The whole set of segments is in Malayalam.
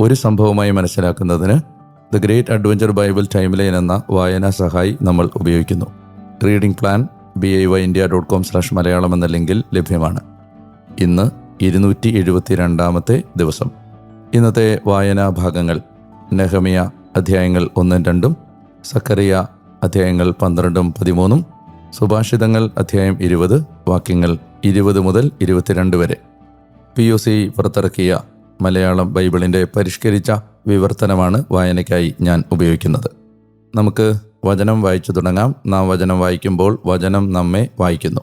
ഒരു സംഭവമായി മനസ്സിലാക്കുന്നതിന് the great adventure Bible time line എന്ന വായനാ സഹായി നമ്മൾ ഉപയോഗിക്കുന്നു. Reading plan B I Y India dot com slash Malayalam എന്ന ലിങ്കിൽ ലഭ്യമാണ്. ഇന്ന് ഇരുന്നൂറ്റി എഴുപത്തി രണ്ടാമത്തെ ദിവസം. ഇന്നത്തെ വായനാ ഭാഗങ്ങൾ നെഹമിയ അധ്യായങ്ങൾ ഒന്നും രണ്ടും സക്കറിയ അധ്യായങ്ങൾ പന്ത്രണ്ടും പതിമൂന്നും സുഭാഷിതങ്ങൾ അധ്യായം ഇരുപത് വാക്യങ്ങൾ ഇരുപത് മുതൽ ഇരുപത്തിരണ്ട് വരെ. പി ഒ സി പുറത്തിറക്കിയ മലയാളം ബൈബിളിന്റെ പരിഷ്കരിച്ച വിവർത്തനമാണ് വായനയ്ക്കായി ഞാൻ ഉപയോഗിക്കുന്നത്. നമുക്ക് വചനം വായിച്ചു തുടങ്ങാം. നാം വചനം വായിക്കുമ്പോൾ വചനം നമ്മെ വായിക്കുന്നു.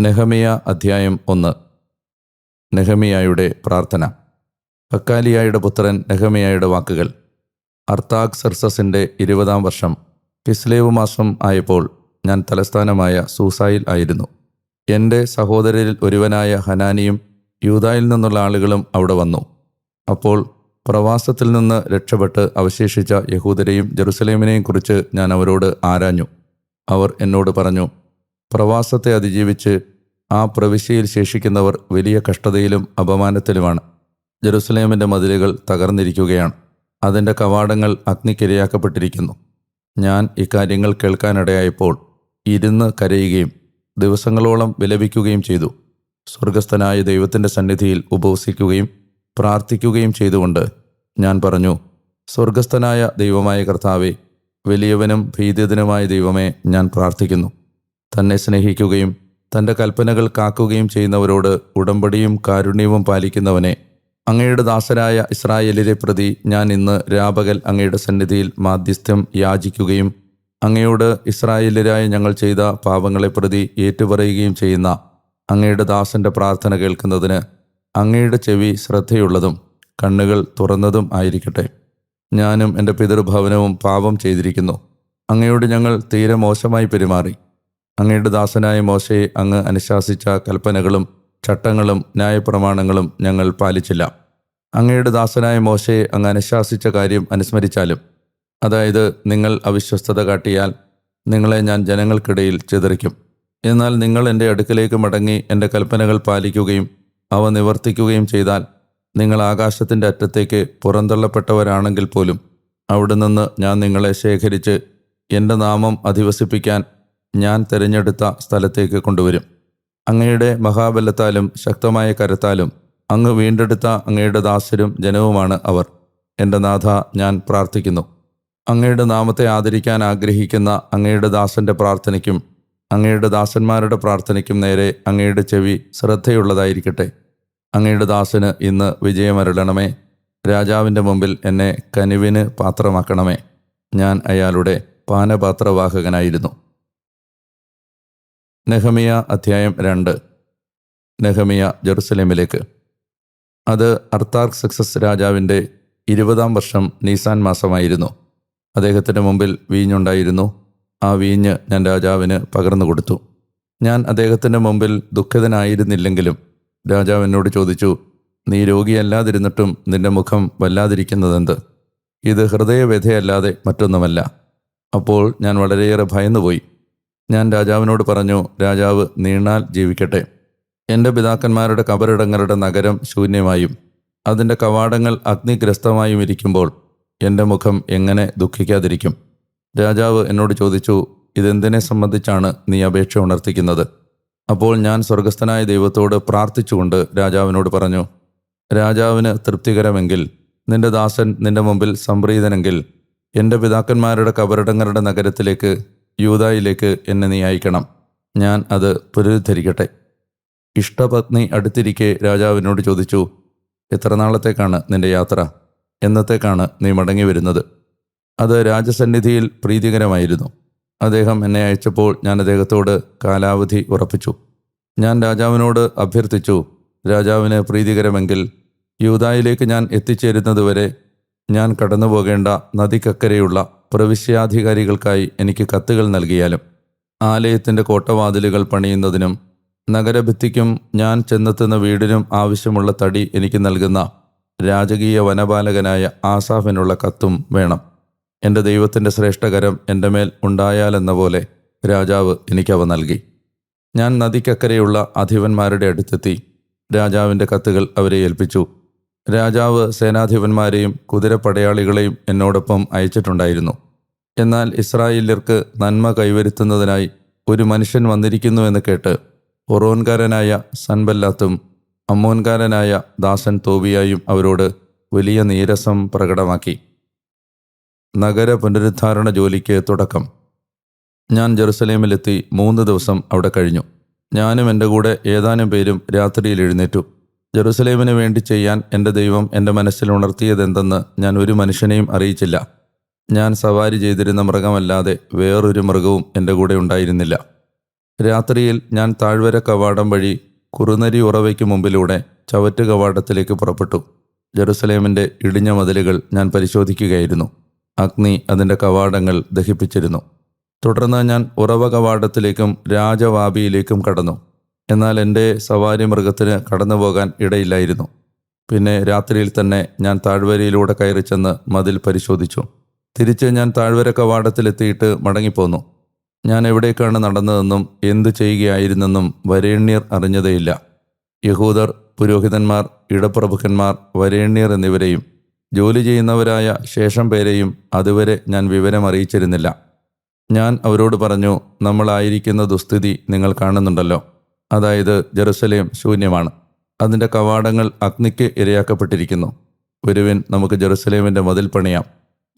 നെഹമിയ അധ്യായം ഒന്ന്. നെഹമിയായുടെ പ്രാർത്ഥന. ഹക്കാലിയായുടെ പുത്രൻ നെഹമിയായുടെ വാക്കുകൾ. അർത്താഗ് സെർസസിന്റെ ഇരുപതാം വർഷം. കിസ്ലേവ് മാസം ആയപ്പോൾ ഞാൻ തലസ്ഥാനമായ സൂസായിൽ ആയിരുന്നു. എന്റെ സഹോദരരിൽ ഒരുവനായ ഹനാനിയും യൂതായിൽ നിന്നുള്ള ആളുകളും അവിടെ വന്നു. അപ്പോൾ പ്രവാസത്തിൽ നിന്ന് രക്ഷപ്പെട്ട് അവശേഷിച്ച യഹൂദരെയും ജെറുസലേമിനെയും കുറിച്ച് ഞാൻ അവരോട് ആരാഞ്ഞു. അവർ എന്നോട് പറഞ്ഞു പ്രവാസത്തെ അതിജീവിച്ച് ആ പ്രവിശ്യയിൽ ശേഷിക്കുന്നവർ വലിയ കഷ്ടതയിലും അപമാനത്തിലുമാണ്. ജെറുസലേമിന്റെ മതിലുകൾ തകർന്നിരിക്കുകയാണ്. അതിന്റെ കവാടങ്ങൾ അഗ്നിക്കിരയാക്കപ്പെട്ടിരിക്കുന്നു. ഞാൻ ഇക്കാര്യങ്ങൾ കേൾക്കാനിടയായപ്പോൾ ഇരുന്ന് കരയുകയും ദിവസങ്ങളോളം വിലപിക്കുകയും ചെയ്തു. സ്വർഗസ്ഥനായ ദൈവത്തിന്റെ സന്നിധിയിൽ ഉപവസിക്കുകയും പ്രാർത്ഥിക്കുകയും ചെയ്തുകൊണ്ട് ഞാൻ പറഞ്ഞു സ്വർഗസ്ഥനായ ദൈവമായ കർത്താവെ വലിയവനും ഭീതിതനുമായ ദൈവമേ ഞാൻ പ്രാർത്ഥിക്കുന്നു. തന്നെ സ്നേഹിക്കുകയും തന്റെ കൽപ്പനകൾ കാക്കുകയും ചെയ്യുന്നവരോട് ഉടമ്പടിയും കാരുണ്യവും പാലിക്കുന്നവനെ അങ്ങയുടെ ദാസരായ ഇസ്രായേലിനെ പ്രതി ഞാൻ ഇന്ന് രാപകൽ അങ്ങയുടെ സന്നിധിയിൽ മാധ്യസ്ഥ്യം യാചിക്കുകയും അങ്ങയോട് ഇസ്രായേലരായ ഞങ്ങൾ ചെയ്ത പാപങ്ങളെ പ്രതി ഏറ്റുപറയുകയും ചെയ്യുന്ന അങ്ങയുടെ ദാസന്റെ പ്രാർത്ഥന കേൾക്കുന്നതിന് അങ്ങയുടെ ചെവി ശ്രദ്ധയുള്ളതും കണ്ണുകൾ തുറന്നതും ആയിരിക്കട്ടെ. ഞാനും എന്റെ പിതൃഭവനവും പാപം ചെയ്തിരിക്കുന്നു. അങ്ങയോട് ഞങ്ങൾ തീരെ മോശമായി പെരുമാറി. അങ്ങയുടെ ദാസനായ മോശയെ അങ്ങ് അനുശാസിച്ച കൽപ്പനകളും ചട്ടങ്ങളും ന്യായപ്രമാണങ്ങളും ഞങ്ങൾ പാലിച്ചില്ല. അങ്ങയുടെ ദാസനായ മോശയെ അങ്ങ് അനുശാസിച്ച കാര്യം അനുസ്മരിച്ചാലും അതായത് നിങ്ങൾ അവിശ്വസ്തത കാട്ടിയാൽ നിങ്ങളെ ഞാൻ ജനങ്ങൾക്കിടയിൽ ചിതറിക്കും. എന്നാൽ നിങ്ങൾ എന്റെ അടുക്കലേക്ക് മടങ്ങി എന്റെ കൽപ്പനകൾ പാലിക്കുകയും അവ നിവർത്തിക്കുകയും ചെയ്താൽ നിങ്ങൾ ആകാശത്തിന്റെ അറ്റത്തേക്ക് പുറന്തള്ളപ്പെട്ടവരാണെങ്കിൽ പോലും അവിടെ നിന്ന് ഞാൻ നിങ്ങളെ ശേഖരിച്ച് എന്റെ നാമം അധിവസിപ്പിക്കാൻ ഞാൻ തിരഞ്ഞെടുത്ത സ്ഥലത്തേക്ക് കൊണ്ടുവരും. അങ്ങയുടെ മഹാബലത്താലും ശക്തമായ കരത്താലും അങ്ങ് വീണ്ടെടുത്ത അങ്ങയുടെ ദാസരും ജനവുമാണ് അവർ. എന്റെ നാഥ ഞാൻ പ്രാർത്ഥിക്കുന്നു. അങ്ങയുടെ നാമത്തെ ആദരിക്കാൻ ആഗ്രഹിക്കുന്ന അങ്ങയുടെ ദാസന്റെ പ്രാർത്ഥനയ്ക്കും അങ്ങയുടെ ദാസന്മാരുടെ പ്രാർത്ഥനയ്ക്കും നേരെ അങ്ങയുടെ ചെവി ശ്രദ്ധയുള്ളതായിരിക്കട്ടെ. അങ്ങയുടെ ദാസന് ഇന്ന് വിജയമരളണമേ. രാജാവിന്റെ മുമ്പിൽ എന്നെ കനിവിന് പാത്രമാക്കണമേ. ഞാൻ അയാളുടെ പാനപാത്രവാഹകനായിരുന്നു. നെഹമിയ അധ്യായം രണ്ട്. നെഹമിയ ജെറുസലേമിലേക്ക്. അത് അർത്താർക്ക് സക്സസ് രാജാവിന്റെ ഇരുപതാം വർഷം നീസാൻ മാസമായിരുന്നു. അദ്ദേഹത്തിന്റെ മുമ്പിൽ വീഞ്ഞുണ്ടായിരുന്നു. ആ വീഞ്ഞ് ഞാൻ രാജാവിന് പകർന്നു കൊടുത്തു. ഞാൻ അദ്ദേഹത്തിന്റെ മുമ്പിൽ ദുഃഖിതനായിരുന്നില്ലെങ്കിലും രാജാവ് എന്നോട് ചോദിച്ചു നീ രോഗിയല്ലാതിരുന്നിട്ടും നിന്റെ മുഖം വല്ലാതിരിക്കുന്നതെന്ത്? ഇത് ഹൃദയവ്യഥയല്ലാതെ മറ്റൊന്നുമല്ല. അപ്പോൾ ഞാൻ വളരെയേറെ ഭയന്നുപോയി. ഞാൻ രാജാവിനോട് പറഞ്ഞു രാജാവ് നീണാൽ ജീവിക്കട്ടെ. എന്റെ പിതാക്കന്മാരുടെ കബറിടങ്ങളുടെ നഗരം ശൂന്യമായും അതിന്റെ കവാടങ്ങൾ അഗ്നിഗ്രസ്തമായും ഇരിക്കുമ്പോൾ എന്റെ മുഖം എങ്ങനെ ദുഃഖിക്കാതിരിക്കും? രാജാവ് എന്നോട് ചോദിച്ചു ഇതെന്തിനെ സംബന്ധിച്ചാണ് നീ അപേക്ഷ ഉണർത്തിക്കുന്നത്? അപ്പോൾ ഞാൻ സ്വർഗസ്ഥനായ ദൈവത്തോട് പ്രാർത്ഥിച്ചുകൊണ്ട് രാജാവിനോട് പറഞ്ഞു രാജാവിന് തൃപ്തികരമെങ്കിൽ നിന്റെ ദാസൻ നിന്റെ മുമ്പിൽ സംപ്രീതനെങ്കിൽ എന്റെ പിതാക്കന്മാരുടെ കബറിടങ്ങളുടെ നഗരത്തിലേക്ക് യൂതായിലേക്ക് എന്നെ നീ അയക്കണം. ഞാൻ അത് പുനരുദ്ധരിക്കട്ടെ. ഇഷ്ടപത്നി അടുത്തിരിക്കെ രാജാവിനോട് ചോദിച്ചു എത്ര നാളത്തേക്കാണ് നിന്റെ യാത്ര? എന്നത്തേക്കാണ് നീ മടങ്ങി വരുന്നത് അത് രാജസന്നിധിയിൽ പ്രീതികരമായിരുന്നു. അദ്ദേഹം എന്നെ അയച്ചപ്പോൾ ഞാൻ അദ്ദേഹത്തോട് കാലാവധി ഉറപ്പിച്ചു. ഞാൻ രാജാവിനോട് അഭ്യർത്ഥിച്ചു രാജാവിന് പ്രീതികരമെങ്കിൽ യൂതായിലേക്ക് ഞാൻ എത്തിച്ചേരുന്നതുവരെ ഞാൻ കടന്നു പോകേണ്ട നദിക്കക്കരെയുള്ള പ്രവിശ്യാധികാരികൾക്കായി എനിക്ക് കത്തുകൾ നൽകിയാലും ആലയത്തിന്റെ കോട്ടവാതിലുകൾ പണിയുന്നതിനും നഗരഭിത്തിക്കും ഞാൻ ചെന്നെത്തുന്ന വീടിനും ആവശ്യമുള്ള തടി എനിക്ക് നൽകുന്ന രാജകീയ വനപാലകനായ ആസാഫിനുള്ള കത്തും വേണം. എന്റെ ദൈവത്തിന്റെ ശ്രേഷ്ഠകരം എന്റെ മേൽ ഉണ്ടായാലെന്ന പോലെ രാജാവ് എനിക്കവ നൽകി. ഞാൻ നദിക്കക്കരെയുള്ള അധിപന്മാരുടെ അടുത്തെത്തി. രാജാവിന്റെ കത്തുകൾ അവരെ ഏൽപ്പിച്ചു. രാജാവ് സേനാധിപന്മാരെയും കുതിരപ്പടയാളികളെയും എന്നോടൊപ്പം അയച്ചിട്ടുണ്ടായിരുന്നു. എന്നാൽ ഇസ്രായേല്യർക്ക് നന്മ കൈവരുത്തുന്നതിനായി ഒരു മനുഷ്യൻ വന്നിരിക്കുന്നു എന്ന് കേട്ട് ഒറോൻകാരനായ സൻബല്ലാത്തും അമ്മോൻകാരനായ ദാസൻ തോബിയായും അവരോട് വലിയ നീരസം പ്രകടമാക്കി. നഗര പുനരുദ്ധാരണ ജോലിക്ക് തുടക്കം. ഞാൻ ജെറുസലേമിലെത്തി മൂന്ന് ദിവസം അവിടെ കഴിഞ്ഞു. ഞാനും എന്റെ കൂടെ ഏതാനും പേരും രാത്രിയിൽ എഴുന്നേറ്റു. ജെറുസലേമിന് വേണ്ടി ചെയ്യാൻ എന്റെ ദൈവം എന്റെ മനസ്സിൽ ഉണർത്തിയതെന്തെന്ന് ഞാൻ ഒരു മനുഷ്യനെയും അറിയിച്ചില്ല. ഞാൻ സവാരി ചെയ്തിരുന്ന മൃഗമല്ലാതെ വേറൊരു മൃഗവും എന്റെ കൂടെ ഉണ്ടായിരുന്നില്ല. രാത്രിയിൽ ഞാൻ താഴ്വര കവാടം വഴി കുറുനരി ഉറവയ്ക്ക് മുമ്പിലൂടെ ചവറ്റ് കവാടത്തിലേക്ക് പുറപ്പെട്ടു. ജെറുസലേമിന്റെ ഇടിഞ്ഞ മതിലുകൾ ഞാൻ പരിശോധിക്കുകയായിരുന്നു. അഗ്നി അതിന്റെ കവാടങ്ങൾ ദഹിപ്പിച്ചിരുന്നു. തുടർന്ന് ഞാൻ ഉറവ കവാടത്തിലേക്കും രാജവാബിയിലേക്കും കടന്നു. എന്നാൽ എന്റെ സവാരി മൃഗത്തിന് കടന്നു പോകാൻ ഇടയില്ലായിരുന്നു. പിന്നെ രാത്രിയിൽ തന്നെ ഞാൻ താഴ്വരയിലൂടെ കയറി ചെന്ന് മതിൽ പരിശോധിച്ചു. തിരിച്ച് ഞാൻ താഴ്വര കവാടത്തിലെത്തിയിട്ട് മടങ്ങിപ്പോന്നു. ഞാൻ എവിടേക്കാണ് നടന്നതെന്നും എന്തു ചെയ്യുകയായിരുന്നെന്നും വരേണ്യർ അറിഞ്ഞതേയില്ല. യഹൂദർ പുരോഹിതന്മാർ ഇടപ്രഭുക്കന്മാർ വരേണ്യർ എന്നിവരെയും ജോലി ചെയ്യുന്നവരായ ശേഷം പേരെയും അതുവരെ ഞാൻ വിവരം അറിയിച്ചിരുന്നില്ല. ഞാൻ അവരോട് പറഞ്ഞു നമ്മളായിരിക്കുന്ന ദുസ്ഥിതി നിങ്ങൾ കാണുന്നുണ്ടല്ലോ. അതായത് ജെറുസലേം ശൂന്യമാണ്. അതിന്റെ കവാടങ്ങൾ അഗ്നിക്ക് ഇരയാക്കപ്പെട്ടിരിക്കുന്നു. ഒരുവൻ നമുക്ക് ജെറുസലേമിന്റെ മതിൽ പണിയാം.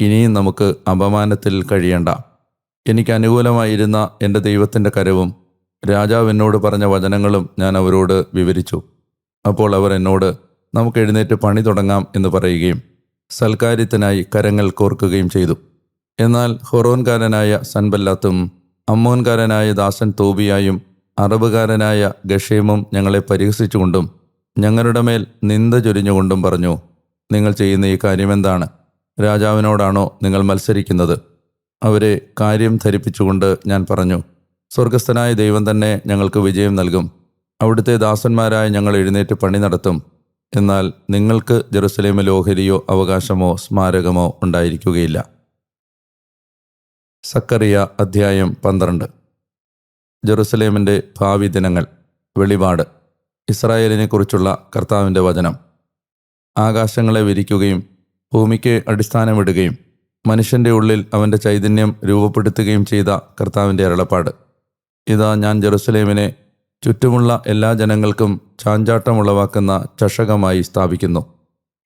ഇനിയും നമുക്ക് അപമാനത്തിൽ കഴിയണ്ട. എനിക്ക് അനുകൂലമായിരുന്ന എന്റെ ദൈവത്തിന്റെ കരവും രാജാവ് എന്നോട് പറഞ്ഞ വചനങ്ങളും ഞാൻ അവരോട് വിവരിച്ചു. അപ്പോൾ അവർ എന്നോട് നമുക്ക് എഴുന്നേറ്റ് പണി തുടങ്ങാം എന്ന് പറയുകയും സൽക്കാര്യത്തിനായി കരങ്ങൾ കോർക്കുകയും ചെയ്തു. എന്നാൽ ഹൊറോൻകാരനായ സൻബല്ലാത്തും അമ്മോൻകാരനായ ദാസൻ തോബിയായും അറബുകാരനായ ഗഷേമും ഞങ്ങളെ പരിഹസിച്ചുകൊണ്ടും ഞങ്ങളുടെ മേൽ നിന്ദ ചൊരിഞ്ഞുകൊണ്ടും പറഞ്ഞു നിങ്ങൾ ചെയ്യുന്ന ഈ കാര്യമെന്താണ്? രാജാവിനോടാണോ നിങ്ങൾ മത്സരിക്കുന്നത്? അവരെ കാര്യം ധരിപ്പിച്ചുകൊണ്ട് ഞാൻ പറഞ്ഞു സ്വർഗസ്ഥനായ ദൈവം തന്നെ ഞങ്ങൾക്ക് വിജയം നൽകും. അവിടുത്തെ ദാസന്മാരായ ഞങ്ങൾ എഴുന്നേറ്റ് പണി നടത്തും. എന്നാൽ നിങ്ങൾക്ക് ജെറുസലേമിൽ ഓഹരിയോ അവകാശമോ സ്മാരകമോ ഉണ്ടായിരിക്കുകയില്ല. സക്കറിയ അധ്യായം പന്ത്രണ്ട്. ജെറുസലേമിന്റെ ഭാവി ദിനങ്ങൾ വെളിപാട്. ഇസ്രായേലിനെക്കുറിച്ചുള്ള കർത്താവിന്റെ വചനം. ആകാശങ്ങളെ വിരിക്കുകയും ഭൂമിക്ക് അടിസ്ഥാനമിടുകയും മനുഷ്യന്റെ ഉള്ളിൽ അവന്റെ ചൈതന്യം രൂപപ്പെടുത്തുകയും ചെയ്ത കർത്താവിന്റെ അരുളപ്പാട്. ഇതാ ഞാൻ ജെറുസലേമിനെ ചുറ്റുമുള്ള എല്ലാ ജനങ്ങൾക്കും ചാഞ്ചാട്ടമുളവാക്കുന്ന ചഷകമായി സ്ഥാപിക്കുന്നു.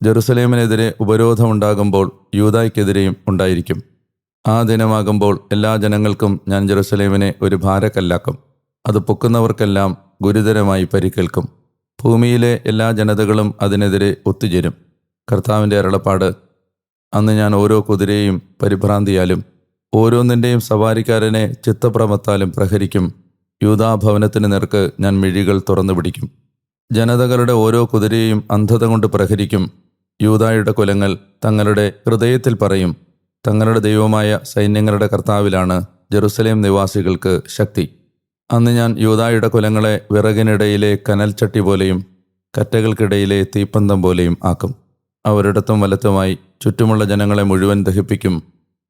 ജെറുസലേമിനെതിരെ ഉപരോധമുണ്ടാകുമ്പോൾ യൂതായ്ക്കെതിരെയും ഉണ്ടായിരിക്കും. ആ ദിനമാകുമ്പോൾ എല്ലാ ജനങ്ങൾക്കും ഞാൻ ജെറുസലേമിനെ ഒരു ഭാരക്കല്ലാക്കും. അത് പൊക്കുന്നവർക്കെല്ലാം ഗുരുതരമായി പരിക്കേൽക്കും. ഭൂമിയിലെ എല്ലാ ജനതകളും അതിനെതിരെ ഒത്തുചേരും. കർത്താവിന്റെ അരുളപ്പാട് അന്ന് ഞാൻ ഓരോ കുതിരയെയും പരിഭ്രാന്തിയാലും ഓരോന്നിന്റെയും സവാരിക്കാരനെ ചിത്തപ്രമത്താലും പ്രഹരിക്കും. യൂതാഭവനത്തിന് നേർക്ക് ഞാൻ മിഴികൾ തുറന്നു പിടിക്കും. ജനതകളുടെ ഓരോ കുതിരയെയും അന്ധത കൊണ്ട് പ്രഹരിക്കും. യൂതായുടെ കുലങ്ങൾ തങ്ങളുടെ ഹൃദയത്തിൽ പറയും തങ്ങളുടെ ദൈവമായ സൈന്യങ്ങളുടെ കർത്താവിലാണ് ജെറുസലേം നിവാസികൾക്ക് ശക്തി. അന്ന് ഞാൻ യൂതായുടെ കുലങ്ങളെ വിറകിനിടയിലെ കനൽച്ചട്ടി പോലെയും കറ്റകൾക്കിടയിലെ തീപ്പന്തം പോലെയും ആക്കും. അവരിടത്തും വലത്തുമായി ചുറ്റുമുള്ള ജനങ്ങളെ മുഴുവൻ ദഹിപ്പിക്കും.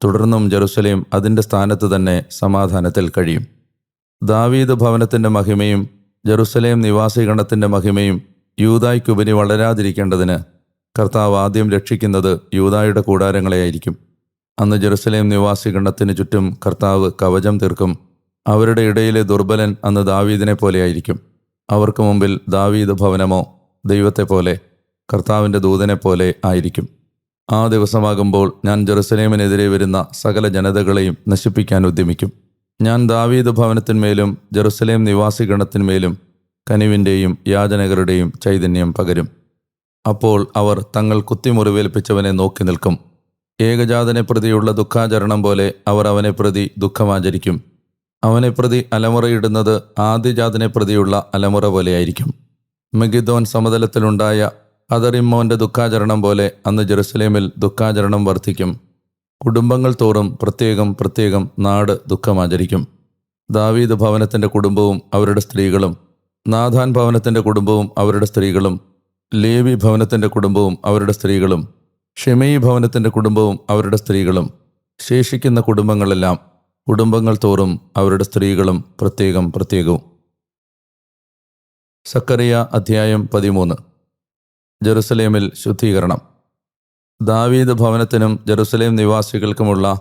തുടർന്നും ജെറുസലേം അതിന്റെ സ്ഥാനത്ത് തന്നെ സമാധാനത്തിൽ കഴിയും. ദാവീദ് ഭവനത്തിന്റെ മഹിമയും ജെറുസലേം നിവാസിഗണത്തിന്റെ മഹിമയും യൂതായ്ക്കുപരി വളരാതിരിക്കേണ്ടതിന് കർത്താവ് ആദ്യം രക്ഷിക്കുന്നത് യൂതായുടെ കൂടാരങ്ങളെയായിരിക്കും അന്ന് ജെറുസലേം നിവാസിഗണത്തിന് ചുറ്റും കർത്താവ് കവചം തീർക്കും. അവരുടെ ഇടയിലെ ദുർബലൻ അന്ന് ദാവീദിനെ പോലെയായിരിക്കും അവർക്ക് മുമ്പിൽ ദാവീദ് ഭവനമോ ദൈവത്തെ പോലെ കർത്താവിന്റെ ദൂതനെ പോലെ ആയിരിക്കും. ആ ദിവസമാകുമ്പോൾ ഞാൻ ജെറുസലേമിനെതിരെ വരുന്ന സകല ജനതകളെയും നശിപ്പിക്കാൻ ഉദ്യമിക്കും. ഞാൻ ദാവീദ് ഭവനത്തിന്മേലും ജെറുസലേം നിവാസിഗണത്തിന്മേലും കനിവിന്റെയും യാചനകരുടെയും ചൈതന്യം പകരും. അപ്പോൾ അവർ തങ്ങൾ കുത്തിമുറിവേൽപ്പിച്ചവനെ നോക്കി നിൽക്കും. ഏകജാതനെ പ്രതിയുള്ള ദുഃഖാചരണം പോലെ അവർ അവനെ പ്രതി ദുഃഖമാചരിക്കും. അവനെ പ്രതി അലമുറയിടുന്നത് ആദ്യജാതനെ പ്രതിയുള്ള അലമുറ പോലെയായിരിക്കും. മെഗിദോൻ സമതലത്തിലുണ്ടായ അതറിമ്മോന്റെ ദുഃഖാചരണം പോലെ അന്ന് ജെറുസലേമിൽ ദുഃഖാചരണം വർദ്ധിക്കും. കുടുംബങ്ങൾ തോറും പ്രത്യേകം പ്രത്യേകം നാട് ദുഃഖമാചരിക്കും. ദാവീദ് ഭവനത്തിന്റെ കുടുംബവും അവരുടെ സ്ത്രീകളും നാഥാൻ ഭവനത്തിന്റെ കുടുംബവും അവരുടെ സ്ത്രീകളും ലേവി ഭവനത്തിന്റെ കുടുംബവും അവരുടെ സ്ത്രീകളും ഷെമയി ഭവനത്തിന്റെ കുടുംബവും അവരുടെ സ്ത്രീകളും ശേഷിക്കുന്ന കുടുംബങ്ങളെല്ലാം കുടുംബങ്ങൾ തോറും അവരുടെ സ്ത്രീകളും പ്രത്യേകം പ്രത്യേകവും. സക്കറിയ അധ്യായം പതിമൂന്ന്. ജെറുസലേമിൽ ശുദ്ധീകരണം. ദാവീദ് ഭവനത്തിനും ജെറുസലേം നിവാസികൾക്കുമുള്ള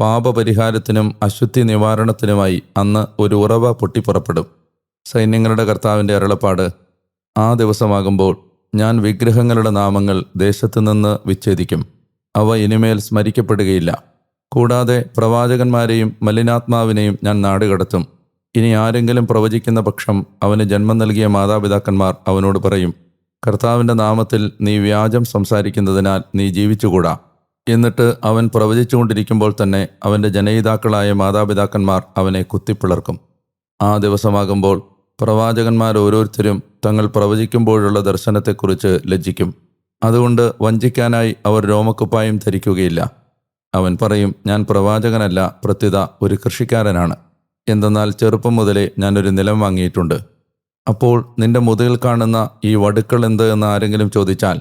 പാപപരിഹാരത്തിനും അശുദ്ധി നിവാരണത്തിനുമായി അന്ന് ഒരു ഉറവ പൊട്ടിപ്പുറപ്പെടും. സൈന്യങ്ങളുടെ കർത്താവിന്റെ അരുളപ്പാട് ആ ദിവസമാകുമ്പോൾ ഞാൻ വിഗ്രഹങ്ങളുടെ നാമങ്ങൾ ദേശത്തു നിന്ന് വിച്ഛേദിക്കും. അവ ഇനിമേൽ സ്മരിക്കപ്പെടുകയില്ല. കൂടാതെ പ്രവാചകന്മാരെയും മലിനാത്മാവിനെയും ഞാൻ നാടുകടത്തും. ഇനി ആരെങ്കിലും പ്രവചിക്കുന്ന പക്ഷം അവന് ജന്മം നൽകിയ മാതാപിതാക്കന്മാർ അവനോട് പറയും കർത്താവിന്റെ നാമത്തിൽ നീ വ്യാജം സംസാരിക്കുന്നതിനാൽ നീ ജീവിച്ചുകൂടാ. എന്നിട്ട് അവൻ പ്രവചിച്ചുകൊണ്ടിരിക്കുമ്പോൾ തന്നെ അവന്റെ ജനയിതാക്കളായ മാതാപിതാക്കന്മാർ അവനെ കുത്തിപ്പിളർക്കും. ആ ദിവസമാകുമ്പോൾ പ്രവാചകന്മാർ ഓരോരുത്തരും തങ്ങൾ പ്രവചിക്കുമ്പോഴുള്ള ദർശനത്തെക്കുറിച്ച് ലജ്ജിക്കും. അതുകൊണ്ട് വഞ്ചിക്കാനായി അവർ രോമക്കുപ്പായം ധരിക്കുകയില്ല. അവൻ പറയും ഞാൻ പ്രവാചകനല്ല പ്രത്യുത ഒരു കൃഷിക്കാരനാണ്. എന്തെന്നാൽ ചെറുപ്പം മുതലേ ഞാനൊരു നിലം വാങ്ങിയിട്ടുണ്ട്. അപ്പോൾ നിന്റെ മുതുകിൽ കാണുന്ന ഈ വടുക്കൾ എന്ത് എന്ന് ആരെങ്കിലും ചോദിച്ചാൽ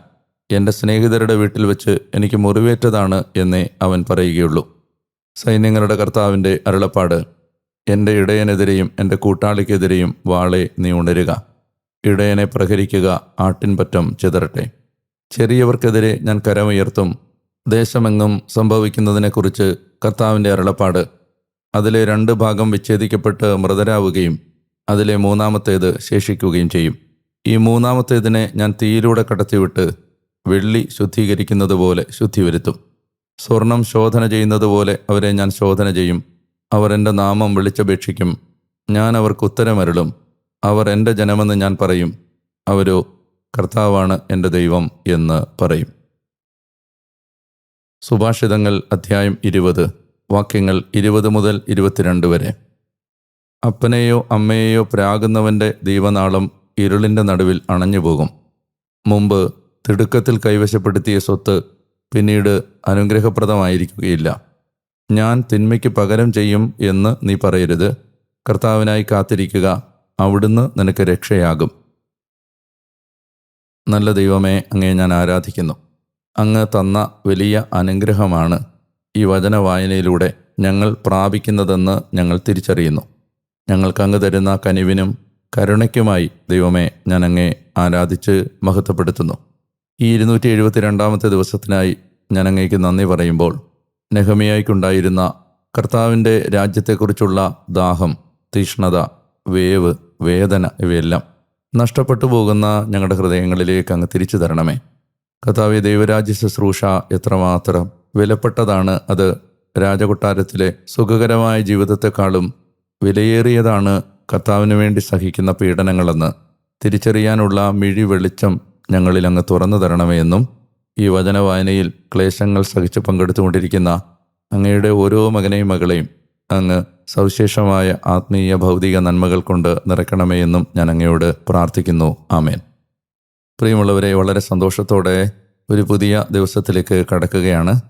എന്റെ സ്നേഹിതരുടെ വീട്ടിൽ വെച്ച് എനിക്ക് മുറിവേറ്റതാണ് എന്നേ അവൻ പറയുകയുള്ളൂ. സൈന്യങ്ങളുടെ കർത്താവിന്റെ അരുളപ്പാട് എന്റെ ഇടയനെതിരെയും എന്റെ കൂട്ടാളിക്കെതിരെയും വാളെ നീ ഉണരുക. ഇടയനെ പ്രഹരിക്കുക ആട്ടിൻപറ്റം ചിതറട്ടെ. ചെറിയവർക്കെതിരെ ഞാൻ കരമുയർത്തും. ദേശമെങ്ങും സംഭവിക്കുന്നതിനെക്കുറിച്ച് കർത്താവിന്റെ അരുളപ്പാട് അതിലെ രണ്ട് ഭാഗം വിച്ഛേദിക്കപ്പെട്ട് മൃതരാവുകയും അതിലെ മൂന്നാമത്തേത് ശേഷിക്കുകയും ചെയ്യും. ഈ മൂന്നാമത്തേതിനെ ഞാൻ തീയിലൂടെ കടത്തിവിട്ട് വെള്ളി ശുദ്ധീകരിക്കുന്നത് പോലെ ശുദ്ധി വരുത്തും സ്വർണം ശോധന ചെയ്യുന്നത് പോലെ അവരെ ഞാൻ ശോധന ചെയ്യും. അവർ എന്റെ നാമം വിളിച്ചപേക്ഷിക്കും. ഞാൻ അവർക്ക് ഉത്തരമരുളും. അവർ എന്റെ ജനമെന്ന് ഞാൻ പറയും. അവരോ കർത്താവാണ് എന്റെ ദൈവം എന്ന് പറയും. സുഭാഷിതങ്ങൾ അധ്യായം ഇരുപത്. വാക്യങ്ങൾ ഇരുപത് മുതൽ ഇരുപത്തിരണ്ട് വരെ. അപ്പനെയോ അമ്മയെയോ പ്രാകുന്നവന്റെ ദൈവനാളം ഇരുളിന്റെ നടുവിൽ അണഞ്ഞുപോകും. മുമ്പ് തിടുക്കത്തിൽ കൈവശപ്പെടുത്തിയ സ്വത്ത് പിന്നീട് അനുഗ്രഹപ്രദമായിരിക്കുകയില്ല. ഞാൻ തിന്മയ്ക്ക് പകരം ചെയ്യും എന്ന് നീ പറയരുത്. കർത്താവിനായി കാത്തിരിക്കുക. അവിടുന്ന് നിനക്ക് രക്ഷയാകും. നല്ല ദൈവമേ അങ്ങേ ഞാൻ ആരാധിക്കുന്നു. അങ്ങ് തന്ന വലിയ അനുഗ്രഹമാണ് ഈ വചന വായനയിലൂടെ ഞങ്ങൾ പ്രാപിക്കുന്നതെന്ന് ഞങ്ങൾ തിരിച്ചറിയുന്നു. ഞങ്ങൾക്ക് അങ്ങ് തരുന്ന കനിവിനും കരുണയ്ക്കുമായി ദൈവമേ ഞാൻ അങ്ങേ ആരാധിച്ച് മഹത്വപ്പെടുത്തുന്നു. ഈ ഇരുന്നൂറ്റി എഴുപത്തി രണ്ടാമത്തെ ദിവസത്തിനായി ഞാൻ അങ്ങേക്ക് നന്ദി പറയുമ്പോൾ നെഹമിയായിക്കുണ്ടായിരുന്ന കർത്താവിന്റെ രാജ്യത്തെക്കുറിച്ചുള്ള ദാഹം തീഷ്ണത വേവ് വേദന ഇവയെല്ലാം നഷ്ടപ്പെട്ടു പോകുന്ന ഞങ്ങളുടെ ഹൃദയങ്ങളിലേക്ക് അങ്ങ് തിരിച്ചു തരണമേ. കർത്താവ് ദൈവരാജ്യ ശുശ്രൂഷ എത്രമാത്രം വിലപ്പെട്ടതാണ്. അത് രാജകൊട്ടാരത്തിലെ സുഖകരമായ ജീവിതത്തെക്കാളും വിലയേറിയതാണ് കർത്താവിന് വേണ്ടി സഹിക്കുന്ന പീഡനങ്ങളെന്ന് തിരിച്ചറിയാനുള്ള മിഴി വെളിച്ചം ഞങ്ങളിൽ അങ്ങ് തുറന്നു തരണമേ എന്നും ഈ വചനവായനയിൽ ക്ലേശങ്ങൾ സഹിച്ച് പങ്കെടുത്തുകൊണ്ടിരിക്കുന്ന അങ്ങയുടെ ഓരോ മകനെയും മകളെയും അങ്ങ് സവിശേഷമായ ആത്മീയ ഭൗതിക നന്മകൾ കൊണ്ട് നിറയ്ക്കണമേ എന്നും ഞാൻ അങ്ങയോട് പ്രാർത്ഥിക്കുന്നു. ആമേൻ. പ്രിയമുള്ളവരെ വളരെ സന്തോഷത്തോടെ ഒരു പുതിയ ദിവസത്തിലേക്ക് കടക്കുകയാണ്.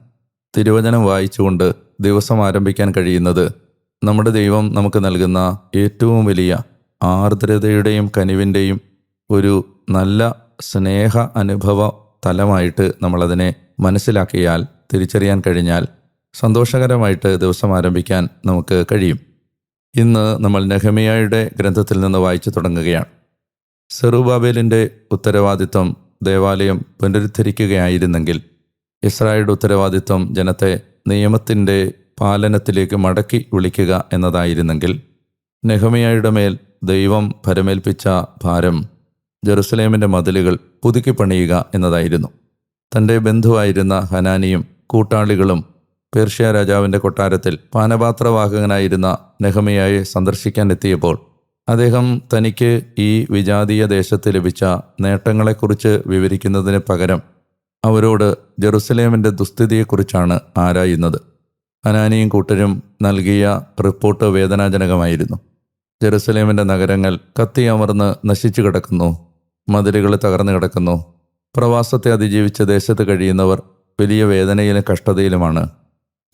തിരുവചനം വായിച്ചുകൊണ്ട് ദിവസം ആരംഭിക്കാൻ കഴിയുന്നത് നമ്മുടെ ദൈവം നമുക്ക് നൽകുന്ന ഏറ്റവും വലിയ ആർദ്രതയുടെയും കനിവിന്റെയും ഒരു നല്ല സ്നേഹ അനുഭവ തലമായിട്ട് നമ്മളതിനെ മനസ്സിലാക്കിയാൽ തിരിച്ചറിയാൻ കഴിഞ്ഞാൽ സന്തോഷകരമായിട്ട് ദിവസം ആരംഭിക്കാൻ നമുക്ക് കഴിയും. ഇന്ന് നമ്മൾ നെഹമിയായുടെ ഗ്രന്ഥത്തിൽ നിന്ന് വായിച്ചു തുടങ്ങുകയാണ്. സെറുബാബേലിന്റെ ഉത്തരവാദിത്വം ദേവാലയം പുനരുദ്ധരിക്കുകയായിരുന്നെങ്കിൽ ഇസ്രായേലുടെ ഉത്തരവാദിത്വം ജനത്തെ നിയമത്തിന്റെ പാലനത്തിലേക്ക് മടക്കി വിളിക്കുക എന്നതായിരുന്നെങ്കിൽ നെഹമിയായുടെ മേൽ ദൈവം ഭരമേൽപ്പിച്ച ഭാരം ജെറുസലേമിന്റെ മതിലുകൾ പുതുക്കി പണിയുക എന്നതായിരുന്നു. തന്റെ ബന്ധുവായിരുന്ന ഹനാനിയും കൂട്ടാളികളും പേർഷ്യ രാജാവിന്റെ കൊട്ടാരത്തിൽ പാനപാത്രവാഹകനായിരുന്ന നെഹമിയായെ സന്ദർശിക്കാൻ എത്തിയപ്പോൾ അദ്ദേഹം തനിക്ക് ഈ വിജാതീയ ദേശത്ത് ലഭിച്ച നേട്ടങ്ങളെക്കുറിച്ച് വിവരിക്കുന്നതിന് പകരം അവരോട് ജെറുസലേമിന്റെ ദുസ്ഥിതിയെക്കുറിച്ചാണ് ആരായുന്നത്. ഹനാനിയും കൂട്ടരും നൽകിയ റിപ്പോർട്ട് വേദനാജനകമായിരുന്നു. ജെറുസലേമിന്റെ നഗരങ്ങൾ കത്തിയമർന്ന് നശിച്ചു കിടക്കുന്നു. മതിലുകൾ തകർന്നു കിടക്കുന്നു. പ്രവാസത്തെ അതിജീവിച്ച ദേശത്ത് കഴിയുന്നവർ വലിയ വേദനയിലും കഷ്ടതയിലുമാണ്.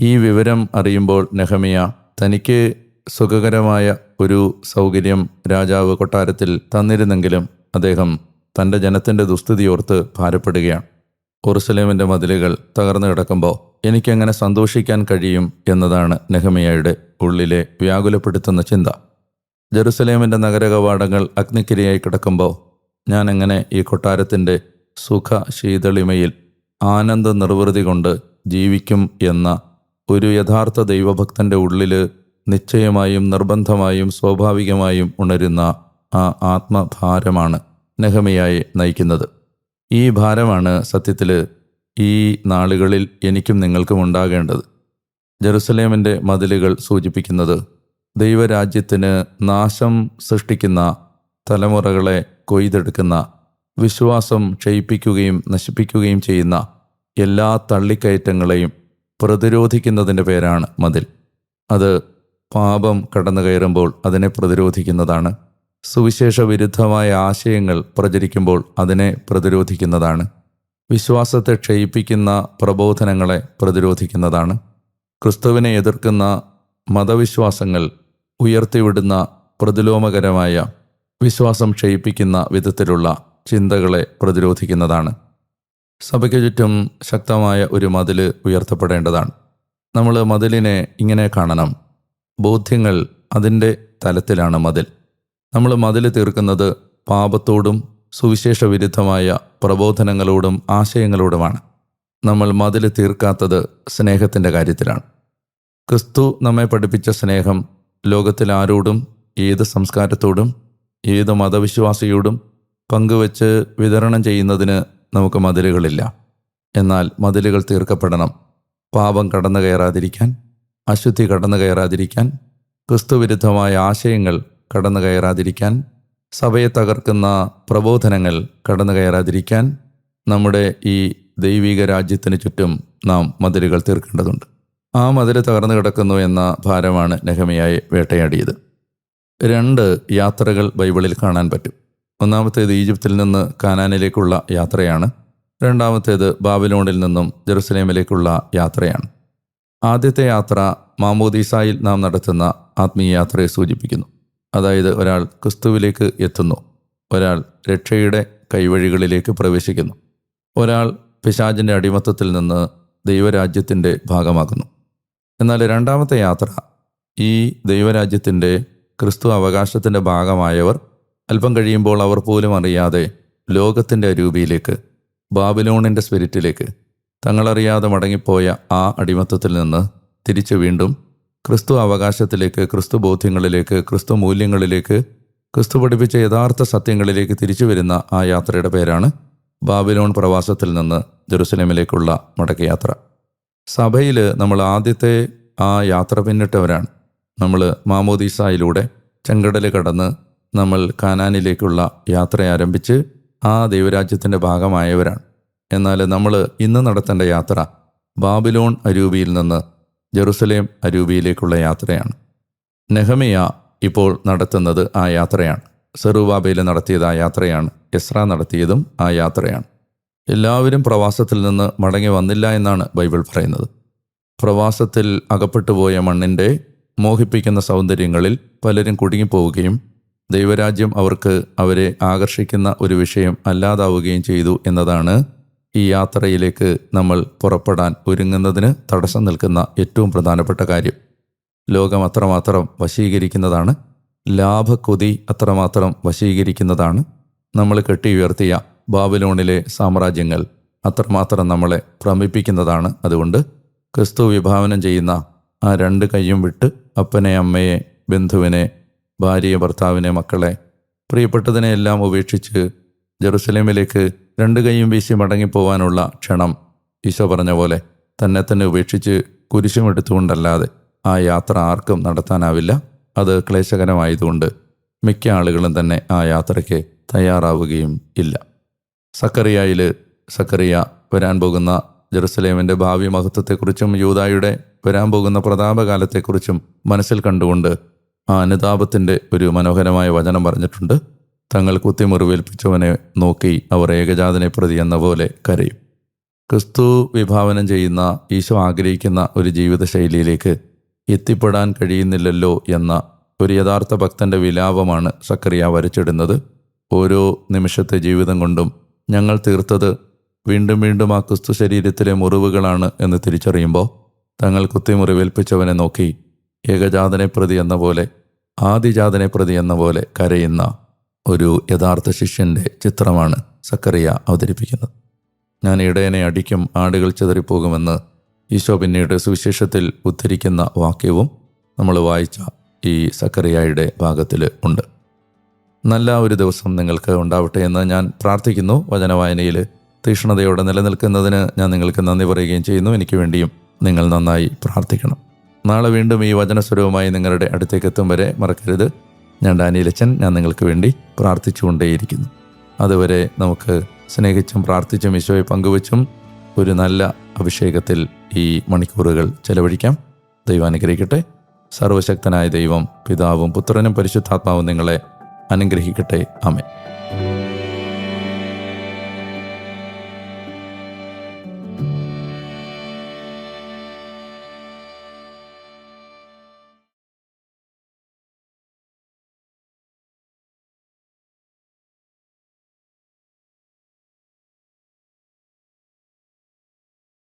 ഈ വിവരം അറിയുമ്പോൾ നെഹമിയ തനിക്ക് സുഖകരമായ ഒരു സൗകര്യം രാജാവ് കൊട്ടാരത്തിൽ തന്നിരുന്നെങ്കിലും അദ്ദേഹം തന്റെ ജനത്തിന്റെ ദുസ്ഥിതിയോർത്ത് ഭാരപ്പെടുകയാണ്. ഒറുസലേമിന്റെ മതിലുകൾ തകർന്നു കിടക്കുമ്പോൾ എനിക്കെങ്ങനെ സന്തോഷിക്കാൻ കഴിയും എന്നതാണ് നെഹമിയയുടെ ഉള്ളിലെ വ്യാകുലപ്പെടുത്തുന്ന ചിന്ത. ജെറുസലേമിന്റെ നഗരകവാടങ്ങൾ അഗ്നിക്കിരയായി കിടക്കുമ്പോൾ ഞാൻ എങ്ങനെ ഈ കൊട്ടാരത്തിന്റെ സുഖ ശീതളിമയിൽ ആനന്ദ നിർവൃതി കൊണ്ട് ജീവിക്കും എന്ന ഒരു യഥാർത്ഥ ദൈവഭക്തന്റെ ഉള്ളിൽ നിശ്ചയമായും നിർബന്ധമായും സ്വാഭാവികമായും ഉണരുന്ന ആ ആത്മഭാരമാണ് നെഹമിയായി നയിക്കുന്നത്. ഈ ഭാരമാണ് സത്യത്തിൽ ഈ നാളുകളിൽ എനിക്കും നിങ്ങൾക്കും ഉണ്ടാകേണ്ടത്. ജെറുസലേമിന്റെ മതിലുകൾ സൂചിപ്പിക്കുന്നത് ദൈവരാജ്യത്തിന് നാശം സൃഷ്ടിക്കുന്ന തലമുറകളെ കൊയ്തെടുക്കുന്ന വിശ്വാസം ക്ഷയിപ്പിക്കുകയും നശിപ്പിക്കുകയും ചെയ്യുന്ന എല്ലാ തള്ളിക്കയറ്റങ്ങളെയും പ്രതിരോധിക്കുന്നതിന്റെ പേരാണ് മതിൽ. അത് പാപം കടന്നു കയറുമ്പോൾ അതിനെ പ്രതിരോധിക്കുന്നതാണ്. സുവിശേഷ വിരുദ്ധമായ ആശയങ്ങൾ പ്രചരിക്കുമ്പോൾ അതിനെ പ്രതിരോധിക്കുന്നതാണ്. വിശ്വാസത്തെ ക്ഷയിപ്പിക്കുന്ന പ്രബോധനങ്ങളെ പ്രതിരോധിക്കുന്നതാണ്. ക്രിസ്തുവിനെ എതിർക്കുന്ന മതവിശ്വാസങ്ങൾ ഉയർത്തിവിടുന്ന പ്രതിലോമകരമായ വിശ്വാസം ക്ഷയിപ്പിക്കുന്ന വിധത്തിലുള്ള ചിന്തകളെ പ്രതിരോധിക്കുന്നതാണ്. സഭയ്ക്ക് ചുറ്റും ശക്തമായ ഒരു മതിൽ ഉയർത്തപ്പെടേണ്ടതാണ്. നമ്മൾ മതിലിനെ ഇങ്ങനെ കാണണം. ബോധ്യങ്ങൾ അതിന്റെ തലത്തിലാണ് മതിൽ. നമ്മൾ മതിൽ തീർക്കുന്നത് പാപത്തോടും സുവിശേഷ വിരുദ്ധമായ പ്രബോധനങ്ങളോടും ആശയങ്ങളോടുമാണ്. നമ്മൾ മതിൽ തീർക്കാത്തത് സ്നേഹത്തിന്റെ കാര്യത്തിലാണ്. ക്രിസ്തു നമ്മെ പഠിപ്പിച്ച സ്നേഹം ലോകത്തിൽ ആരോടും ഏത് സംസ്കാരത്തോടും ഏത് മതവിശ്വാസിയോടും പങ്കുവച്ച് വിതരണം ചെയ്യുന്നതിന് നമുക്ക് മതിലുകളില്ല. എന്നാൽ മതിലുകൾ തീർക്കപ്പെടണം. പാപം കടന്നു കയറാതിരിക്കാൻ അശുദ്ധി കടന്നു കയറാതിരിക്കാൻ ക്രിസ്തുവിരുദ്ധമായ ആശയങ്ങൾ കടന്നു കയറാതിരിക്കാൻ സഭയെ തകർക്കുന്ന പ്രബോധനങ്ങൾ കടന്നു കയറാതിരിക്കാൻ നമ്മുടെ ഈ ദൈവിക രാജ്യത്തിന് ചുറ്റും നാം മതിലുകൾ തീർക്കേണ്ടതുണ്ട്. ആ മതിൽ തകർന്നു കിടക്കുന്നു എന്ന ഭാരമാണ് നെഹമയായി വേട്ടയാടിയത്. രണ്ട് യാത്രകൾ ബൈബിളിൽ കാണാൻ പറ്റും. ഒന്നാമത്തേത് ഈജിപ്തിൽ നിന്ന് കാനാനിലേക്കുള്ള യാത്രയാണ്. രണ്ടാമത്തേത് ബാബിലോണിൽ നിന്നും ജെറുസലേമിലേക്കുള്ള യാത്രയാണ്. ആദ്യത്തെ യാത്ര മാമോദീസായിൽ നാം നടത്തുന്ന ആത്മീയ യാത്രയെ സൂചിപ്പിക്കുന്നു. അതായത് ഒരാൾ ക്രിസ്തുവിലേക്ക് എത്തുന്നു. ഒരാൾ രക്ഷയുടെ കൈവഴികളിലേക്ക് പ്രവേശിക്കുന്നു. ഒരാൾ പിശാചിന്റെ അടിമത്തത്തിൽ നിന്ന് ദൈവരാജ്യത്തിന്റെ ഭാഗമാകുന്നു. എന്നാൽ രണ്ടാമത്തെ യാത്ര ഈ ദൈവരാജ്യത്തിന്റെ ക്രിസ്തു അവകാശത്തിന്റെ ഭാഗമായവർ അല്പം കഴിയുമ്പോൾ അവർ പോലും അറിയാതെ ലോകത്തിന്റെ അരൂപിയിലേക്ക് ബാബിലോണിന്റെ സ്പിരിറ്റിലേക്ക് തങ്ങളറിയാതെ മടങ്ങിപ്പോയ ആ അടിമത്തത്തിൽ നിന്ന് തിരിച്ചു വീണ്ടും ക്രിസ്തു അവകാശത്തിലേക്ക് ക്രിസ്തു ബോധ്യങ്ങളിലേക്ക് ക്രിസ്തു മൂല്യങ്ങളിലേക്ക് ക്രിസ്തു പഠിപ്പിച്ച യഥാർത്ഥ സത്യങ്ങളിലേക്ക് തിരിച്ചു വരുന്ന ആ യാത്രയുടെ പേരാണ് ബാബിലോൺ പ്രവാസത്തിൽ നിന്ന് ജെറുസലേമിലേക്കുള്ള മടക്കയാത്ര. സഭയിൽ നമ്മൾ ആദ്യത്തെ ആ യാത്ര പിന്നിട്ടവരാണ്. നമ്മൾ മാമോദീസായിലൂടെ ചെങ്കടൽ കടന്ന് നമ്മൾ കാനാനിലേക്കുള്ള യാത്ര ആരംഭിച്ച് ആ ദൈവരാജ്യത്തിന്റെ ഭാഗമായവരാണ്. എന്നാൽ നമ്മൾ ഇന്ന് നടത്തേണ്ട യാത്ര ബാബിലോൺ അരൂപിയിൽ നിന്ന് ജെറുസലേം അരൂപിയിലേക്കുള്ള യാത്രയാണ്. നെഹമിയ ഇപ്പോൾ നടത്തുന്നത് ആ യാത്രയാണ്. സെറുബാബയിൽ നടത്തിയത് ആ യാത്രയാണ്. എസ്ര നടത്തിയതും ആ യാത്രയാണ്. എല്ലാവരും പ്രവാസത്തിൽ നിന്ന് മടങ്ങി വന്നില്ല എന്നാണ് ബൈബിൾ പറയുന്നത്. പ്രവാസത്തിൽ അകപ്പെട്ടുപോയ മണ്ണിന്റെ മോഹിപ്പിക്കുന്ന സൗന്ദര്യങ്ങളിൽ പലരും കുടുങ്ങിപ്പോവുകയും ദൈവരാജ്യം അവർക്ക് അവരെ ആകർഷിക്കുന്ന ഒരു വിഷയം അല്ലാതാവുകയും ചെയ്തു എന്നതാണ് ഈ യാത്രയിലേക്ക് നമ്മൾ പുറപ്പെടാൻ ഒരുങ്ങുന്നതിന് തടസ്സം നിൽക്കുന്ന ഏറ്റവും പ്രധാനപ്പെട്ട കാര്യം. ലോകം അത്രമാത്രം വശീകരിക്കുന്നതാണ്. ലാഭക്കൊതി അത്രമാത്രം വശീകരിക്കുന്നതാണ്. നമ്മൾ കെട്ടി ഉയർത്തിയ ബാബിലോണിലെ സാമ്രാജ്യങ്ങൾ അത്രമാത്രം നമ്മളെ ഭ്രമിപ്പിക്കുന്നതാണ്. അതുകൊണ്ട് ക്രിസ്തു വിഭാവനം ചെയ്യുന്ന ആ രണ്ട് കൈയും വിട്ട് അപ്പനെ അമ്മയെ ബന്ധുവിനെ ഭാര്യയെ ഭർത്താവിനെ മക്കളെ പ്രിയപ്പെട്ടതിനെ എല്ലാം ഉപേക്ഷിച്ച് ജെറുസലേമിലേക്ക് രണ്ട് കൈയും വീശി മടങ്ങിപ്പോവാനുള്ള ക്ഷണം ഈശോ പറഞ്ഞ പോലെ തന്നെ തന്നെ ഉപേക്ഷിച്ച് കുരിശുമെടുത്തുകൊണ്ടല്ലാതെ ആ യാത്ര ആർക്കും നടത്താനാവില്ല. അത് ക്ലേശകരമായതുകൊണ്ട് മിക്ക ആളുകളും തന്നെ ആ യാത്രയ്ക്ക് തയ്യാറാവുകയും ഇല്ല. സക്കറിയയിൽ സക്കറിയ വരാൻ പോകുന്ന ജെറുസലേമിന്റെ ഭാവി മഹത്വത്തെക്കുറിച്ചും യൂതായുടെ വരാൻ പോകുന്ന പ്രതാപകാലത്തെക്കുറിച്ചും മനസ്സിൽ കണ്ടുകൊണ്ട് ആ അനുതാപത്തിന്റെ ഒരു മനോഹരമായ വചനം പറഞ്ഞിട്ടുണ്ട്. തങ്ങൾ കുത്തിമുറിവേൽപ്പിച്ചവനെ നോക്കി അവർ ഏകജാതനെ പ്രതി എന്ന പോലെ കരയും. ക്രിസ്തു വിഭാവനം ചെയ്യുന്ന ഈശോ ആഗ്രഹിക്കുന്ന ഒരു ജീവിതശൈലിയിലേക്ക് എത്തിപ്പെടാൻ കഴിയുന്നില്ലല്ലോ എന്ന ഒരു യഥാർത്ഥ ഭക്തന്റെ വിലാപമാണ് സക്കറിയ വരച്ചിടുന്നത്. ഓരോ നിമിഷത്തെ ജീവിതം കൊണ്ടും ഞങ്ങൾ തീർത്തത് വീണ്ടും വീണ്ടും ആ ക്രിസ്തു ശരീരത്തിലെ മുറിവുകളാണ് എന്ന് തിരിച്ചറിയുമ്പോൾ തങ്ങൾ കുത്തിമുറിവേൽപ്പിച്ചവനെ നോക്കി ഏകജാതനെ പ്രതി എന്ന പോലെ ആദിജാതനെ പ്രതി എന്ന പോലെ കരയുന്ന ഒരു യഥാർത്ഥ ശിഷ്യന്റെ ചിത്രമാണ് സക്കറിയ അവതരിപ്പിക്കുന്നത്. ഞാൻ ഇടയനെ അടിക്കും ആടുകൾ ചിതറിപ്പോകുമെന്ന് ഈശോ പിന്നീട് സുവിശേഷത്തിൽ ഉദ്ധരിക്കുന്ന വാക്യവും നമ്മൾ വായിച്ച ഈ സക്കറിയായുടെ ഭാഗത്തിൽ ഉണ്ട്. നല്ല ഒരു ദിവസം നിങ്ങൾക്ക് ഉണ്ടാവട്ടെ എന്ന് ഞാൻ പ്രാർത്ഥിക്കുന്നു. വചനവായനയിൽ തീക്ഷ്ണതയോടെ നിലനിൽക്കുന്നതിന് ഞാൻ നിങ്ങൾക്ക് നന്ദി പറയുകയും ചെയ്യുന്നു. എനിക്ക് വേണ്ടിയും നിങ്ങൾ നന്നായി പ്രാർത്ഥിക്കണം. നാളെ വീണ്ടും ഈ വചനസ്വരവുമായി നിങ്ങളുടെ അടുത്തേക്ക് എത്തും വരെ മറക്കരുത്. ഞാൻ ഡാനിയിലച്ചൻ ഞാൻ നിങ്ങൾക്ക് വേണ്ടി പ്രാർത്ഥിച്ചുകൊണ്ടേയിരിക്കുന്നു. അതുവരെ നമുക്ക് സ്നേഹിച്ചും പ്രാർത്ഥിച്ചും ഈശോയെ പങ്കുവച്ചും ഒരു നല്ല അഭിഷേകത്തിൽ ഈ മണിക്കൂറുകൾ ചെലവഴിക്കാം. ദൈവം അനുഗ്രഹിക്കട്ടെ. സർവശക്തനായ ദൈവം പിതാവും പുത്രനും പരിശുദ്ധാത്മാവും നിങ്ങളെ അനുഗ്രഹിക്കട്ടെ. ആമേ